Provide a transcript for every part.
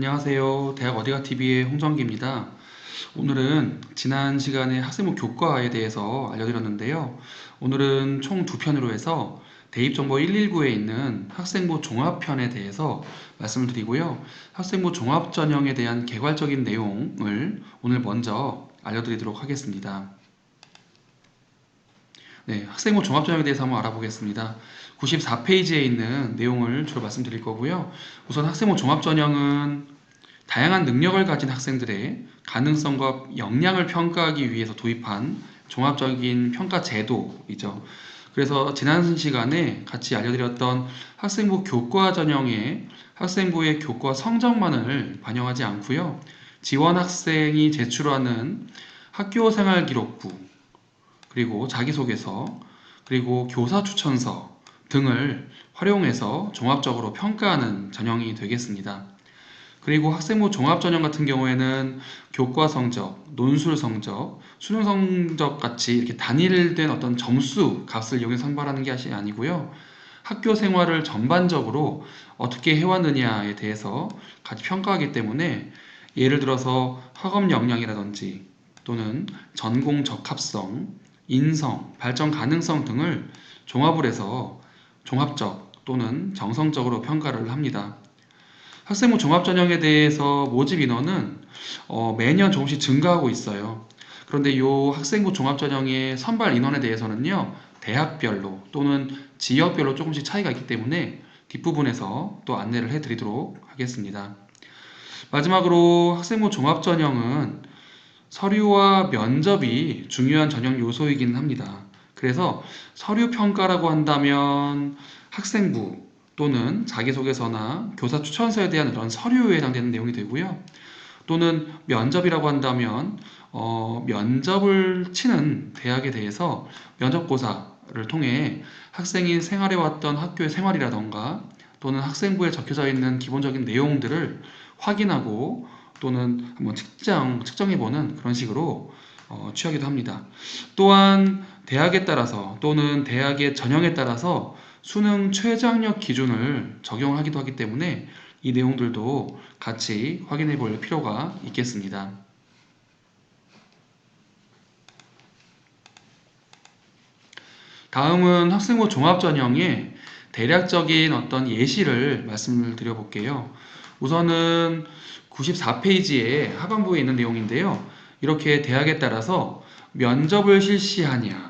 안녕하세요. 대학 어디가 TV의 홍정기입니다. 오늘은 지난 시간에 학생부 교과에 대해서 알려드렸는데요. 오늘은 총 두 편으로 해서 대입정보 119에 있는 학생부 종합편에 대해서 말씀을 드리고요. 학생부 종합 전형에 대한 개괄적인 내용을 오늘 먼저 알려드리도록 하겠습니다. 네, 학생부 종합 전형에 대해서 한번 알아보겠습니다. 94페이지에 있는 내용을 주로 말씀드릴 거고요. 우선 학생부 종합 전형은 다양한 능력을 가진 학생들의 가능성과 역량을 평가하기 위해서 도입한 종합적인 평가 제도이죠. 그래서 지난 시간에 같이 알려드렸던 학생부 교과 전형의 학생부의 교과 성적만을 반영하지 않고요. 지원 학생이 제출하는 학교 생활 기록부, 그리고 자기소개서, 그리고 교사 추천서 등을 활용해서 종합적으로 평가하는 전형이 되겠습니다. 그리고 학생부 종합 전형 같은 경우에는 교과 성적, 논술 성적, 수능 성적 같이 이렇게 단일된 어떤 점수 값을 이용해 선발하는 게 아니고요. 학교 생활을 전반적으로 어떻게 해왔느냐에 대해서 같이 평가하기 때문에 예를 들어서 학업 역량이라든지 또는 전공 적합성, 인성, 발전 가능성 등을 종합을 해서 종합적 또는 정성적으로 평가를 합니다. 학생부 종합 전형에 대해서 모집 인원은 어, 매년 조금씩 증가하고 있어요. 그런데 이 학생부 종합 전형의 선발 인원에 대해서는요, 대학별로 또는 지역별로 조금씩 차이가 있기 때문에 뒷부분에서 또 안내를 해드리도록 하겠습니다. 마지막으로 학생부 종합 전형은 서류와 면접이 중요한 전형 요소이긴 합니다. 그래서 서류 평가라고 한다면 학생부 또는 자기소개서나 교사 추천서에 대한 그런 서류에 해당되는 내용이 되고요. 또는 면접이라고 한다면 어, 면접을 치는 대학에 대해서 면접고사를 통해 학생이 생활해 왔던 학교의 생활이라던가 또는 학생부에 적혀져 있는 기본적인 내용들을 확인하고 또는 한번 측정, 측정해보는 그런 식으로 어, 취하기도 합니다. 또한 대학에 따라서 또는 대학의 전형에 따라서 수능 최저학력 기준을 적용하기도 하기 때문에 이 내용들도 같이 확인해 볼 필요가 있겠습니다. 다음은 학생부 종합전형의 대략적인 어떤 예시를 말씀을 드려볼게요. 우선은 94페이지에 하반부에 있는 내용인데요. 이렇게 대학에 따라서 면접을 실시하냐,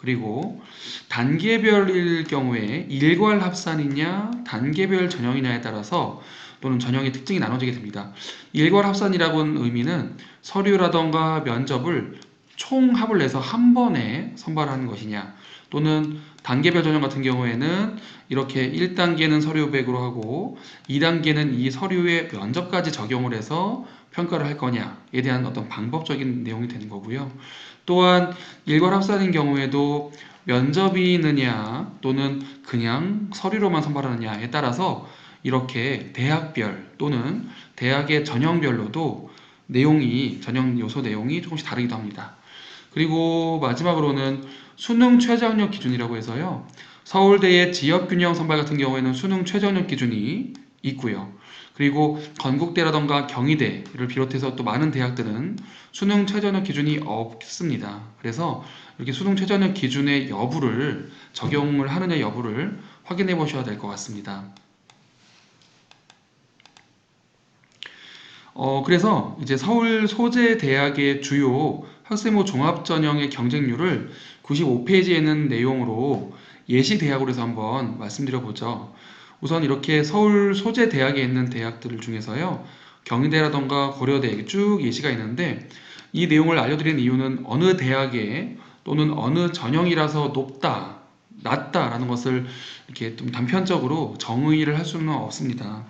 그리고 단계별일 경우에 일괄 합산이냐, 단계별 전형이냐에 따라서 또는 전형의 특징이 나눠지게 됩니다. 일괄 합산이라고는 의미는 서류라던가 면접을 총합을 내서 한 번에 선발하는 것이냐, 또는 단계별 전형 같은 경우에는 이렇게 1단계는 서류 100으로 하고 2단계는 이 서류에 면접까지 적용을 해서 평가를 할 거냐에 대한 어떤 방법적인 내용이 되는 거고요. 또한 일괄 합산인 경우에도 면접이 있느냐 또는 그냥 서류로만 선발하느냐에 따라서 이렇게 대학별 또는 대학의 전형별로도 내용이 전형 요소 내용이 조금씩 다르기도 합니다. 그리고 마지막으로는 수능 최저학력 기준이라고 해서요. 서울대의 지역균형 선발 같은 경우에는 수능 최저학력 기준이 있고요. 그리고 건국대라던가 경희대를 비롯해서 또 많은 대학들은 수능 최저학력 기준이 없습니다. 그래서 이렇게 수능 최저학력 기준의 여부를 적용을 하느냐 여부를 확인해 보셔야 될 것 같습니다. 어, 그래서 이제 서울 소재 대학의 주요 학생부 종합 전형의 경쟁률을 95페이지에 있는 내용으로 예시 대학으로 해서 한번 말씀드려 보죠. 우선 이렇게 서울 소재 대학에 있는 대학들 중에서요. 경희대라던가 고려대 쭉 예시가 있는데 이 내용을 알려드리는 이유는 어느 대학에 또는 어느 전형이라서 높다, 낮다라는 것을 이렇게 좀 단편적으로 정의를 할 수는 없습니다.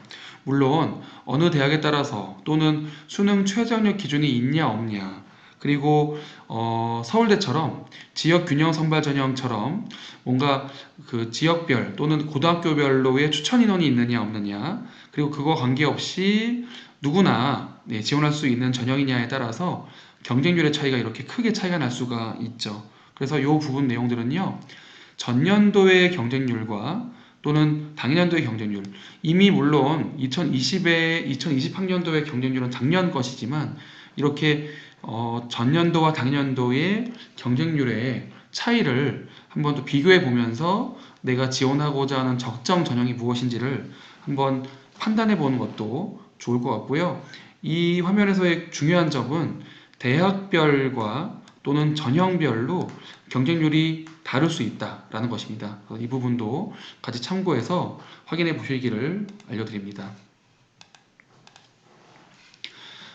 물론 어느 대학에 따라서 또는 수능 최저학력 기준이 있냐 없냐 그리고 어, 서울대처럼 지역 균형 선발 전형처럼 뭔가 그 지역별 또는 고등학교별로의 추천 인원이 있느냐 없느냐 그리고 그거 관계없이 누구나 네, 지원할 수 있는 전형이냐에 따라서 경쟁률의 차이가 이렇게 크게 차이가 날 수가 있죠. 그래서 이 부분 내용들은요. 전년도의 경쟁률과 또는 당년도의 경쟁률 이미 물론 2020의 2020학년도의 경쟁률은 작년 것이지만 이렇게 어, 전년도와 당년도의 경쟁률의 차이를 한번 더 비교해 보면서 내가 지원하고자 하는 적정 전형이 무엇인지를 한번 판단해 보는 것도 좋을 것 같고요. 이 화면에서의 중요한 점은 대학별과 또는 전형별로 경쟁률이 다를 수 있다라는 것입니다. 이 부분도 같이 참고해서 확인해 보시기를 알려드립니다.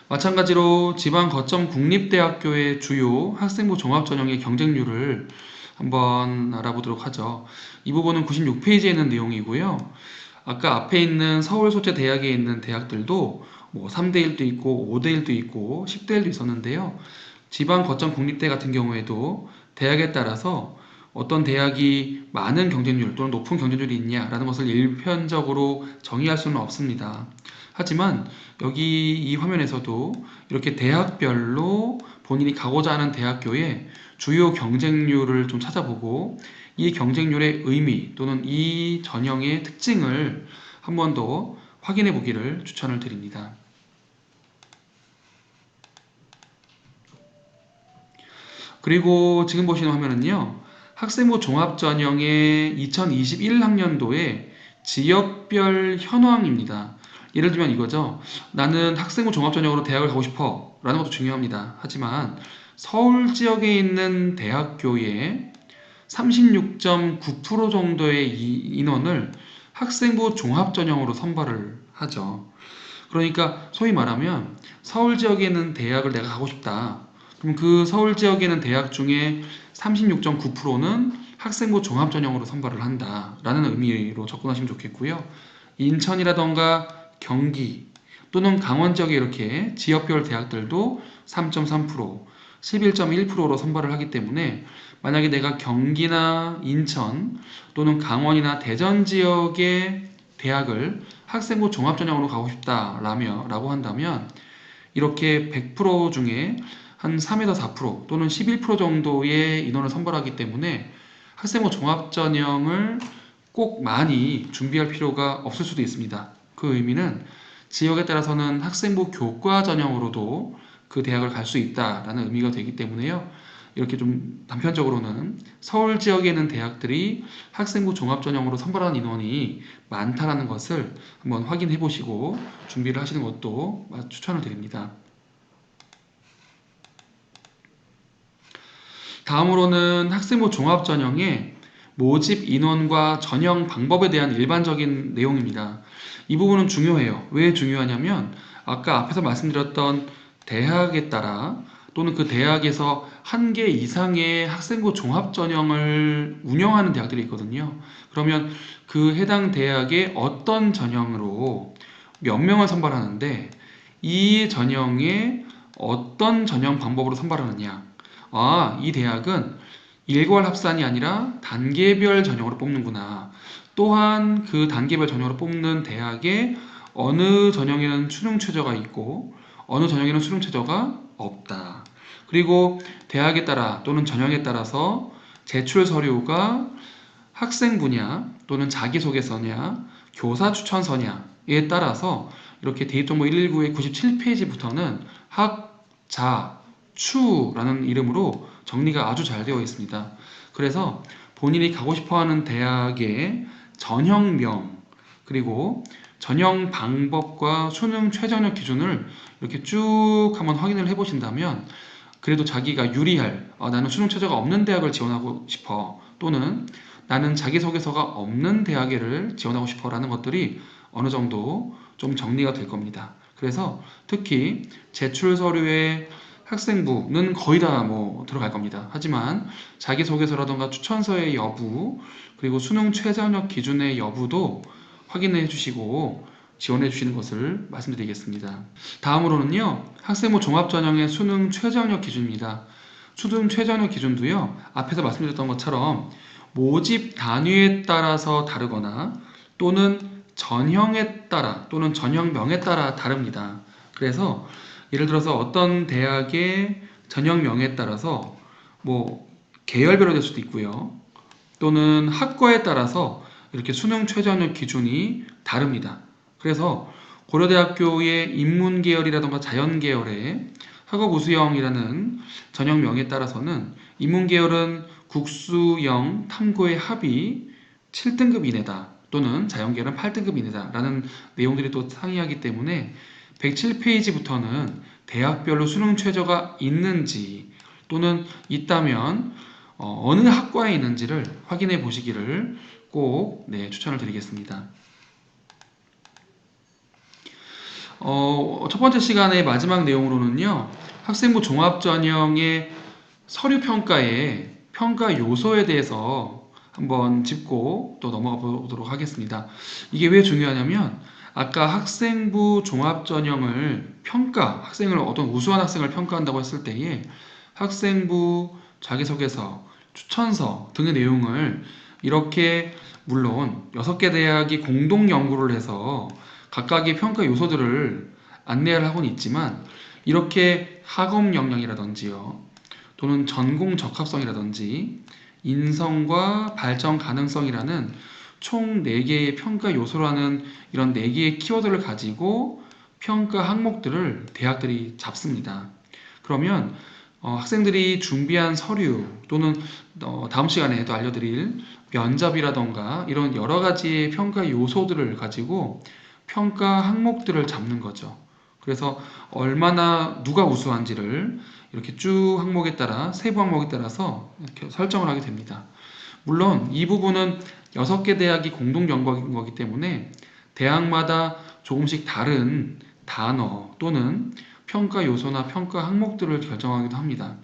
마찬가지로 지방 거점 국립대학교의 주요 학생부 종합 전형의 경쟁률을 한번 알아보도록 하죠. 이 부분은 96페이지에 있는 내용이고요. 아까 앞에 있는 서울 소재 대학에 있는 대학들도 뭐 3대 1도 있고 5대 1도 있고 10대 1도 있었는데요. 지방 거점 국립대 같은 경우에도 대학에 따라서 어떤 대학이 많은 경쟁률 또는 높은 경쟁률이 있냐라는 것을 일편적으로 정의할 수는 없습니다. 하지만 여기 이 화면에서도 이렇게 대학별로 본인이 가고자 하는 대학교의 주요 경쟁률을 좀 찾아보고 이 경쟁률의 의미 또는 이 전형의 특징을 한 번 더 확인해 보기를 추천을 드립니다. 그리고 지금 보시는 화면은요. 학생부 종합전형의 2021학년도의 지역별 현황입니다. 예를 들면 이거죠. 나는 학생부 종합전형으로 대학을 가고 싶어 라는 것도 중요합니다. 하지만 서울 지역에 있는 대학교의 36.9% 정도의 인원을 학생부 종합전형으로 선발을 하죠. 그러니까 소위 말하면 서울 지역에 있는 대학을 내가 가고 싶다. 그럼 그 서울 지역에 있는 대학 중에 36.9%는 학생부 종합전형으로 선발을 한다라는 의미로 접근하시면 좋겠고요. 인천이라던가 경기 또는 강원 지역에 이렇게 지역별 대학들도 3.3%, 11.1%로 선발을 하기 때문에 만약에 내가 경기나 인천 또는 강원이나 대전 지역의 대학을 학생부 종합전형으로 가고 싶다라며 라고 한다면 이렇게 100% 중에 한 3에서 4% 또는 11% 정도의 인원을 선발하기 때문에 학생부 종합전형을 꼭 많이 준비할 필요가 없을 수도 있습니다. 그 의미는 지역에 따라서는 학생부 교과 전형으로도 그 대학을 갈 수 있다라는 의미가 되기 때문에요. 이렇게 좀 단편적으로는 서울 지역에 있는 대학들이 학생부 종합 전형으로 선발하는 인원이 많다라는 것을 한번 확인해 보시고 준비를 하시는 것도 추천을 드립니다. 다음으로는 학생부 종합 전형의 모집 인원과 전형 방법에 대한 일반적인 내용입니다. 이 부분은 중요해요. 왜 중요하냐면 아까 앞에서 말씀드렸던 대학에 따라 또는 그 대학에서 한 개 이상의 학생부 종합 전형을 운영하는 대학들이 있거든요. 그러면 그 해당 대학의 어떤 전형으로 몇 명을 선발하는데 이 전형에 어떤 전형 방법으로 선발하느냐. 아, 이 대학은 일괄 합산이 아니라 단계별 전형으로 뽑는구나. 또한 그 단계별 전형으로 뽑는 대학에 어느 전형에는 수능 최저가 있고 어느 전형에는 수능 최저가 없다. 그리고 대학에 따라 또는 전형에 따라서 제출 서류가 학생 분야 또는 자기소개서냐 교사 추천서냐에 따라서 이렇게 대입정보 119의 97페이지부터는 학, 자, 추라는 이름으로 정리가 아주 잘 되어 있습니다. 그래서 본인이 가고 싶어 하는 대학의 전형명 그리고 전형 방법과 수능 최저력 기준을 이렇게 쭉 한번 확인을 해 보신다면 그래도 자기가 유리할 어, 나는 수능 최저가 없는 대학을 지원하고 싶어 또는 나는 자기소개서가 없는 대학을 지원하고 싶어 라는 것들이 어느 정도 좀 정리가 될 겁니다. 그래서 특히 제출 서류에 학생부는 거의 다 뭐 들어갈 겁니다. 하지만 자기소개서라던가 추천서의 여부 그리고 수능 최저력 기준의 여부도 확인해 주시고 지원해 주시는 것을 말씀드리겠습니다. 다음으로는요. 학생부 종합전형의 수능 최저력 기준입니다. 수능 최저력 기준도요. 앞에서 말씀드렸던 것처럼 모집 단위에 따라서 다르거나 또는 전형에 따라 또는 전형명에 따라 다릅니다. 그래서 예를 들어서 어떤 대학의 전형명에 따라서 뭐 계열별로 될 수도 있고요. 또는 학과에 따라서 이렇게 수능 최저학력 기준이 다릅니다. 그래서 고려대학교의 인문계열이라던가 자연계열의 학업 우수형이라는 전형명에 따라서는 인문계열은 국수형 탐구의 합이 7등급 이내다 또는 자연계열은 8등급 이내다 라는 내용들이 또 상이하기 때문에 107페이지부터는 대학별로 수능 최저가 있는지 또는 있다면 어, 느 학과에 있는지를 확인해 보시기를 꼭 네, 추천을 드리겠습니다. 어, 첫 번째 시간의 마지막 내용으로는요, 학생부 종합전형의 서류 평가의 평가 요소에 대해서 한번 짚고 또 넘어가 보도록 하겠습니다. 이게 왜 중요하냐면, 아까 학생부 종합전형을 평가, 학생을 어떤 우수한 학생을 평가한다고 했을 때에 학생부 자기소개서, 추천서 등의 내용을 이렇게 물론 6개 대학이 공동 연구를 해서 각각의 평가 요소들을 안내를 하고는 있지만 이렇게 학업 역량이라든지요 또는 전공 적합성이라든지 인성과 발전 가능성이라는 총 4개의 평가 요소라는 이런 4개의 키워드를 가지고 평가 항목들을 대학들이 잡습니다. 그러면 어, 학생들이 준비한 서류 또는 어, 다음 시간에도 알려드릴 면접이라던가 이런 여러 가지의 평가 요소들을 가지고 평가 항목들을 잡는 거죠. 그래서 얼마나 누가 우수한지를 이렇게 쭉 항목에 따라 세부 항목에 따라서 이렇게 설정을 하게 됩니다. 물론 이 부분은 6개 대학이 공동 연구한 거기 때문에 대학마다 조금씩 다른 단어 또는 평가 요소나 평가 항목들을 결정하기도 합니다.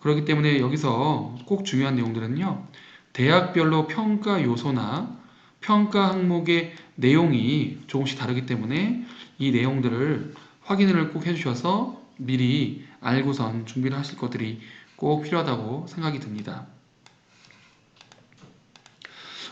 그렇기 때문에 여기서 꼭 중요한 내용들은요. 대학별로 평가 요소나 평가 항목의 내용이 조금씩 다르기 때문에 이 내용들을 확인을 꼭 해주셔서 미리 알고선 준비를 하실 것들이 꼭 필요하다고 생각이 듭니다.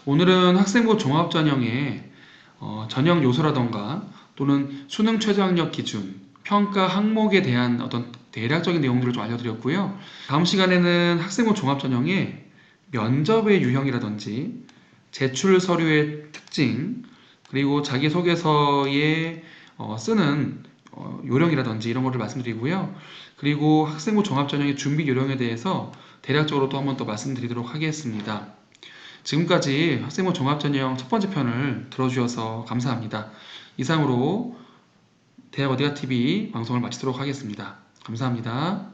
오늘은 학생부 종합전형의 어, 전형 요소라던가 또는 수능 최저학력 기준, 평가 항목에 대한 어떤 대략적인 내용들을 좀 알려드렸고요. 다음 시간에는 학생부 종합전형의 면접의 유형이라든지 제출 서류의 특징 그리고 자기소개서에 어, 쓰는 어, 요령이라든지 이런 것을 말씀드리고요. 그리고 학생부 종합전형의 준비 요령에 대해서 대략적으로 또 한번 또 말씀드리도록 하겠습니다. 지금까지 학생부 종합전형 첫 번째 편을 들어주셔서 감사합니다. 이상으로 대학 어디가 TV 방송을 마치도록 하겠습니다. 감사합니다.